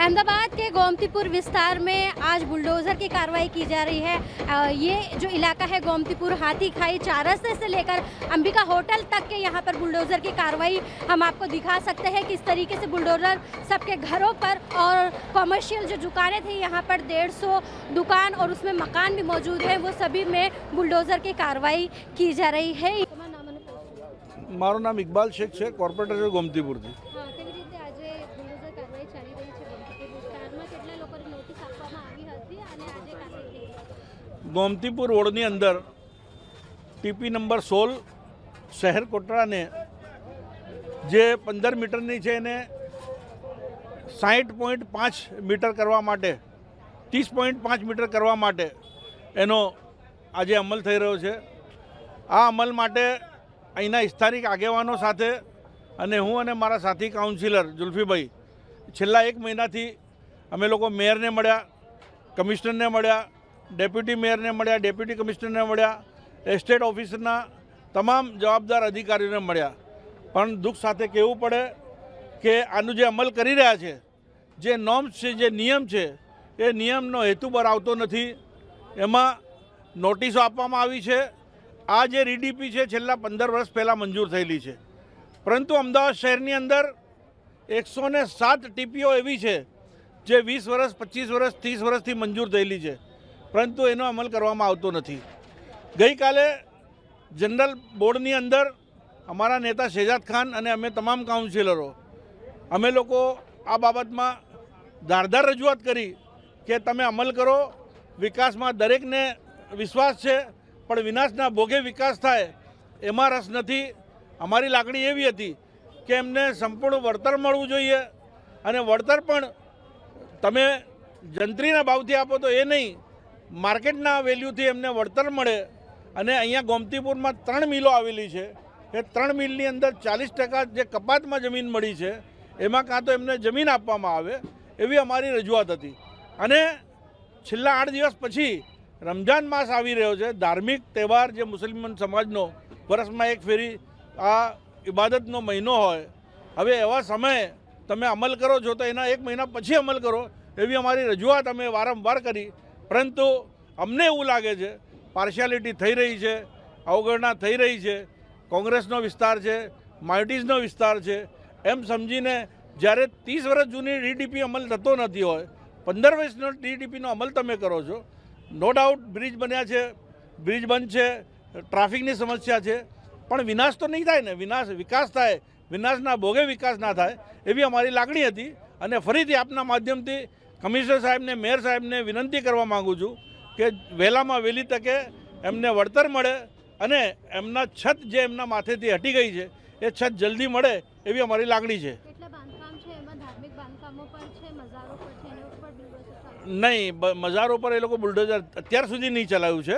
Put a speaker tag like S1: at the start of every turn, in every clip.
S1: अहमदाबाद के गोमतीपुर विस्तार में आज बुलडोज़र की कार्रवाई की जा रही है अ, ये जो इलाका है गोमतीपुर हाथी खाई चारस्ते से लेकर अंबिका होटल तक के यहाँ पर बुलडोज़र की कार्रवाई हम आपको दिखा सकते हैं किस तरीके से बुलडोज़र सबके घरों पर और कॉमर्शियल जो दुकानें थी यहाँ पर डेढ़ सौ दुकान और उसमें मकान भी मौजूद है वो सभी में बुलडोज़र की कार्रवाई की जा रही है તમારું નામ અને પોસ્ટ?
S2: મારું નામ ઇકબાલ શેખ છે કોર્પોરેટર ગોમતીપુરથી
S1: ગોમતીપુર
S2: રોડની અંદર ટીપી નંબર સોળ, શહેર કોટરાને જે પંદર મીટરની છે એને સાહીઠ પોઈન્ટ પાંચ મીટર કરવા માટે, ત્રીસ પોઈન્ટ પાંચ મીટર કરવા માટે એનો આજે અમલ થઈ રહ્યો છે. આ અમલ માટે અહીંના સ્થાનિક આગેવાનો સાથે અને હું અને મારા સાથી કાઉન્સિલર જુલ્ફીભાઈ, છેલ્લા એક મહિનાથી અમે લોકો મેયરને મળ્યા, કમિશનરને મળ્યા ડેપ્યુટી મેયરને મળ્યા, ડેપ્યુટી કમિશનરને મળ્યા, એસ્ટેટ ઓફિસરના તમામ જવાબદાર અધિકારીઓને મળ્યા. પણ દુઃખ સાથે કહેવું પડે કે આનું જે અમલ કરી રહ્યા છે, જે નોર્મ્સ છે, જે નિયમ છે, એ નિયમનો હેતુ આવતો નથી. એમાં નોટિસો આપવામાં આવી છે. આ જે રીડીપી છે, છેલ્લા પંદર વર્ષ પહેલાં મંજૂર થયેલી છે. પરંતુ અમદાવાદ શહેરની અંદર એકસો સાત ટીપીઓ એવી છે, જે વીસ વર્ષ, પચીસ વર્ષ, ત્રીસ વર્ષથી મંજૂર થયેલી છે. પરંતુ એનો અમલ કરવામાં આવતો નથી. ગઈકાલે જનરલ બોર્ડની અંદર અમારા નેતા શેજાદ ખાન અને અમે તમામ કાઉન્સિલરો, અમે લોકો આ બાબતમાં ધારદાર રજૂઆત કરી કે તમે અમલ કરો, વિકાસમાં દરેકને વિશ્વાસ છે, પણ વિનાશના ભોગે વિકાસ થાય, એમાં રસ નથી. અમારી લાગણી એવી હતી કે એમને સંપૂર્ણ વળતર મળવું જોઈએ અને વળતર પણ તમે જંત્રીના ભાવથી આપો તો એ નહીં માર્કેટના વેલ્યુથી એમને વળતર મળે અને અહીંયા ગોમતીપુરમાં ત્રણ મિલો આવેલી છે. એ ત્રણ મિલની અંદર ચાલીસ ટકા જે કપાતમાં જમીન મળી છે, એમાં કાં તો એમને જમીન આપવામાં આવે એવી અમારી રજૂઆત હતી. અને છેલ્લા આઠ દિવસ પછી રમજાન માસ આવી રહ્યો છે. ધાર્મિક તહેવાર જે મુસલમાન સમાજનો, વર્ષમાં એક ફેરી આ ઇબાદતનો મહિનો હોય. હવે એવા સમયે તમે અમલ કરો છો તો એના એક મહિના પછી અમલ કરો એવી અમારી રજૂઆત અમે વારંવાર કરી. પરંતુ અમને એવું લાગે છે પાર્શિયાલિટી થઈ રહી છે, અવગણના થઈ રહી છે, કોંગ્રેસનો વિસ્તાર છે માઇનોરિટીઝનો વિસ્તાર છે, એમ સમજીને જ્યારે ત્રીસ વર્ષ જૂની ડીડીપી અમલ થતો નથી હોય, પંદર વર્ષનો ડીડીપીનો અમલ તમે કરો છો, નો ડાઉટ બ્રિજ બન્યા છે, બ્રિજ બંધ છે, ટ્રાફિકની સમસ્યા છે, પણ વિનાશ તો નહીં થાય ને, વિનાશ, વિકાસ થાય, વિનાશના ભોગે વિકાસ ના થાય, એવી અમારી લાગણી હતી અને ફરીથી આપના માધ્યમથી કમિશનર સાહેબને મેયર સાહેબને વિનંતી કરવા માગું છું કે વહેલામાં વહેલી તકે એમને વળતર મળે અને એમના છત જે એમના માથેથી હટી ગઈ છે એ છત જલ્દી મળે એવી અમારી લાગણી છે. નહીં મજારો પર એ લોકો બુલડોઝર અત્યાર સુધી નહીં ચલાવ્યું છે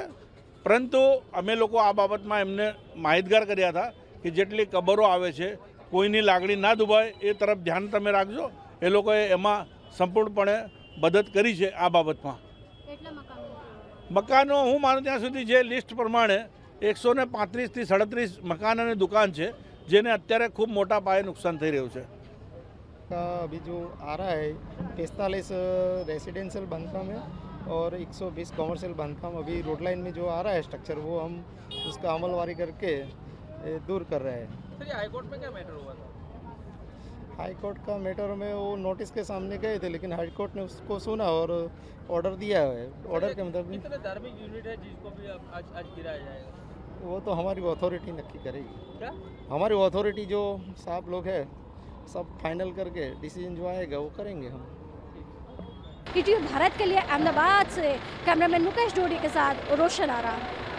S2: પરંતુ અમે લોકો આ બાબતમાં એમને માહિતગાર કર્યા હતા કે જેટલી કબરો આવે છે કોઈની લાગણી ના દુભાય એ તરફ ધ્યાન તમે રાખજો. એ લોકોએ એમાં સંપૂર્ણપણે મદદ કરી છે આ બાબતમાં
S1: કેટલા મકાનો
S2: મકાનો હું માનું ત્યાં સુધી જે લિસ્ટ પ્રમાણે એકસો ને પાંત્રીસથી સાડત્રીસ મકાન અને દુકાન છે જેને અત્યારે ખૂબ મોટા પાયે નુકસાન થઈ રહ્યું છે
S3: का अभी जो आ रहा है पैंतालीस रेसिडेंशियल बांधकाम है और 120 कमर्शियल बांधकाम अभी रोड लाइन में जो आ रहा है स्ट्रक्चर वो हम उसका अमलवारी करके ए, दूर कर रहे हैं
S4: सर ये हाईकोर्ट में क्या मैटर हुआ था
S3: हाई कोर्ट का मैटर में वो नोटिस के सामने गए थे लेकिन हाई कोर्ट ने उसको सुना और ऑर्डर दिया है। ऑर्डर के मतलब
S4: कितने धार्मिक यूनिट है जिसको भी आज आज गिराया जाएगा।
S3: वो तो हमारी अथॉरिटी नक्की करेगी।
S4: क्या?
S3: हमारी अथॉरिटी जो साहब लोग है सब फाइनल करके डिसीज़न जो आएगा वो करेंगे हम।
S1: भारत के लिए अहमदाबाद से कैमरामैन मुकेश डोडी के साथ रोशन आरा।